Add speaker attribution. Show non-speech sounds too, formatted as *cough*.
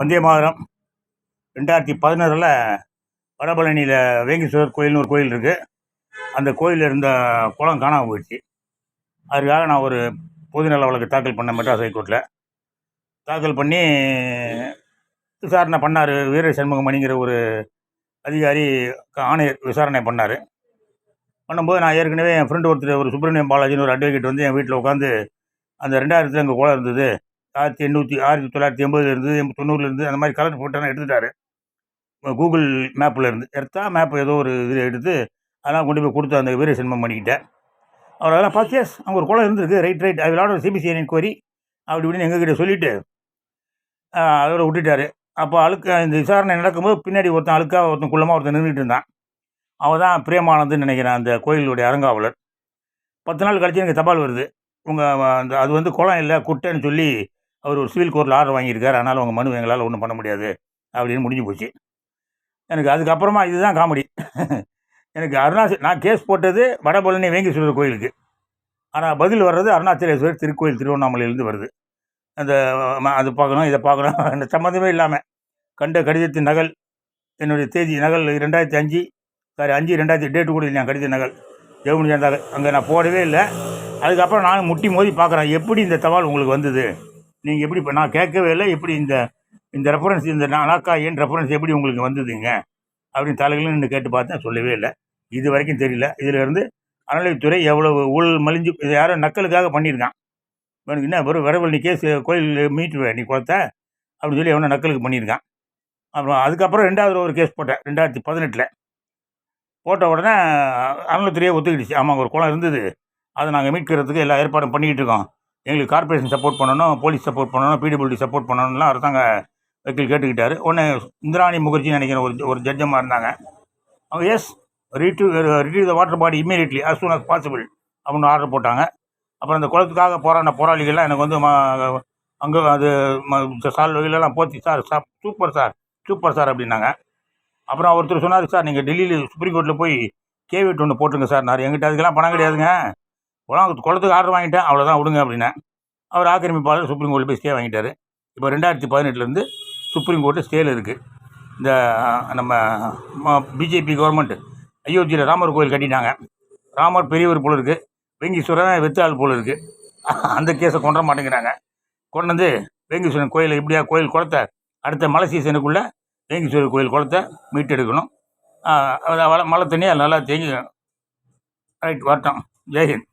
Speaker 1: வந்தே மாதரம். ரெண்டாயிரத்தி பதினாறில் வடபழனியில் வேங்கீஸ்வரர் கோயில்னு ஒரு கோயில் இருக்குது அந்த கோயிலில் இருந்த குளம் காணாமல் போயிடுச்சு. அதுக்காக நான் ஒரு பொதுநல வழக்கு தாக்கல் பண்ண மெட்ராஸ் ஹைகோர்ட்டில் தாக்கல் பண்ணி விசாரணை பண்ணார். வீர சண்முகமணிங்கிற ஒரு அதிகாரி ஆணையர் விசாரணை பண்ணார். பண்ணும்போது நான் ஏற்கனவே என் ஃப்ரெண்டு ஒருத்தர் ஒரு சுப்பிரமணியம் பாலாஜின்னு ஒரு அட்வொகேட் வந்து என் வீட்டில் உட்காந்து அந்த ரெண்டாயிரத்தில் எங்கள் குளம் இருந்தது. ஆயிரத்தி எண்ணூற்றி ஆயிரத்தி தொள்ளாயிரத்தி எண்பதுலேருந்து எண்ப- அந்த மாதிரி கலர் ஃபோட்டோலாம் எடுத்துட்டார். கூகுள் மேப்பிலேருந்து எடுத்தால் எடுத்தா மேப் ஏதோ ஒரு இது எடுத்து அதெல்லாம் கொண்டு போய் கொடுத்து அந்த வீர சின்மம் பண்ணிக்கிட்டேன் அவர் அதெல்லாம் பார்த்து எஸ் அவங்க ஒரு குளம் இருந்திருக்கு. ரைட் ரைட் அது விளாட சிபிசிஐ கோரி அப்படி இப்படின்னு எங்ககிட்ட சொல்லிவிட்டு அதோட விட்டுட்டார். அப்போ அழுக்க இந்த விசாரணை நடக்கும்போது பின்னாடி ஒருத்தன் அழுக்காக ஒருத்தன் குள்ளமாக ஒருத்தன் நின்றுட்டு இருந்தான். அவன் தான் பிரேமானந்துன்னு நினைக்கிறேன் அந்த கோயிலுடைய அரங்காவலர் பத்து நாள் கழிச்சு எனக்கு தபால் வருது. உங்கள் அந்த அது வந்து குளம் இல்லை குட்டைன்னு சொல்லி அவர் ஒரு சிவில் கோர்ட்டில் ஆர்டர் வாங்கியிருக்கார். அதனால் உங்கள் மனு எங்களால் ஒன்றும் பண்ண முடியாது அப்படின்னு முடிஞ்சு போச்சு. எனக்கு அதுக்கப்புறமா இதுதான் காமெடி. எனக்கு அருணாச்சல் நான் கேஸ் போட்டது வடபழனி வேங்கீஸ்வரர் கோயிலுக்கு. ஆனால் பதில் வர்றது அருணாச்சலேஸ்வரர் திருக்கோயில் திருவண்ணாமலையிலேருந்து வருது. அந்த அது பார்க்கணும் இதை பார்க்கணும். *laughs* அந்த சம்மந்தமே இல்லாமல் கண்ட கடிதத்தின் நகல் என்னுடைய தேதி நகல் ரெண்டாயிரத்தி அஞ்சு சாரி அஞ்சு ரெண்டாயிரத்தி டேட்டு கூட இல்லை கடித நகல். ஜெவனி நகல் அங்கே நான் போடவே இல்லை. அதுக்கப்புறம் நான் முட்டி மோதி பார்க்குறேன். எப்படி இந்த தவால் உங்களுக்கு வந்தது? நீங்கள் எப்படி இப்போ நான் கேட்கவே இல்லை எப்படி இந்த இந்த ரெஃபரன்ஸ் இந்த நாக்கா ஏன் ரெஃபரன்ஸ் எப்படி உங்களுக்கு வந்ததுங்க? அப்படின்னு தலைகளும் கேட்டு பார்த்தேன் சொல்லவே இல்லை. இது வரைக்கும் தெரியல. இதிலிருந்து அறநிலைத்துறை எவ்வளவு ஊழல் மலிஞ்சு இது யாரோ நக்கலுக்காக பண்ணியிருக்கான். எனக்கு என்ன வெறும் விரவல் நீ கேஸ் கோயில் மீட்டு நீ கொடுத்த? அப்படின்னு சொல்லி எவனோ நக்கலுக்கு பண்ணியிருக்கான். அப்புறம் அதுக்கப்புறம் ரெண்டாவது ஒரு கேஸ் போட்டேன் ரெண்டாயிரத்தி பதினெட்டில். போட்ட உடனே அறநிலைத்துறையே ஒத்துக்கிடுச்சு. ஆமாம் ஒரு குளம் இருந்தது. அதை நாங்கள் மீட்கிறதுக்கு எல்லா ஏற்பாடும் பண்ணிக்கிட்டு இருக்கோம். எங்களுக்கு கார்ப்பரேஷன் சப்போர்ட் பண்ணணும் போலீஸ் சப்போர்ட் பண்ணணும் பிடபிள்யூடி சப்போர்ட் பண்ணணும்லாம் அரசாங்க வக்கீல் கேட்டுக்கிட்டாரு. உடனே இந்திராணி முகர்ஜின்னு நினைக்கிற ஒரு ஒரு ஜட்ஜமாக இருந்தாங்க. அவங்க எஸ் ரீட்டு retrieve the water body immediately as soon as possible அப்படின்னு ஆர்டர் போட்டாங்க. அப்புறம் அந்த குளத்துக்காக போராடின போராளிகள்லாம் எனக்கு வந்து அங்கே அது ம- சால் வகையிலலாம் போச்சு. Sir sir super sir super sir அப்படின்னாங்க. அப்புறம் ஒருத்தர் சொன்னார் சார் நீங்கள் டெல்லியில் சுப்ரீம் கோர்ட்டில் போய் கேவிட் ஒன்று போட்டுருங்க சார் நான் எங்கிட்ட அதுக்கெல்லாம் பணம் கிடையாதுங்க. குளம் குளத்துக்கு ஆர்டர் வாங்கிட்டேன் அவ்வளோதான் விடுங்க அப்படின்னா. அவர் ஆக்கிரமிப்பாளர் சுப்ரீம் கோர்ட்டில் போய் ஸ்டே வாங்கிட்டார். இப்போ ரெண்டாயிரத்தி பதினெட்டுலேருந்து சுப்ரீம் கோர்ட்டு ஸ்டேல இருக்குது இந்த நம்ம பிஜேபி கவர்மெண்ட் அயோத்தியில் ராமர் கோயில் கட்டிட்டாங்க. ராமர் பெரியவர் போல் இருக்குது வெங்கீஸ்வரன் வெத்தாள் போல் இருக்குது அந்த கேஸை கொண்டு வர மாட்டேங்கிறாங்க. கொண்டு வந்து வேங்கீஸ்வரன் கோயிலை இப்படியா கோயில் குளத்தை அடுத்த மழை சீசனுக்குள்ளே வேங்கீஸ்வரர் கோயில் குளத்தை மீட்டெடுக்கணும். அது மழை தண்ணி அது நல்லா தேங்கி ரைட் வரட்டும். ஜெய்ஹிந்த்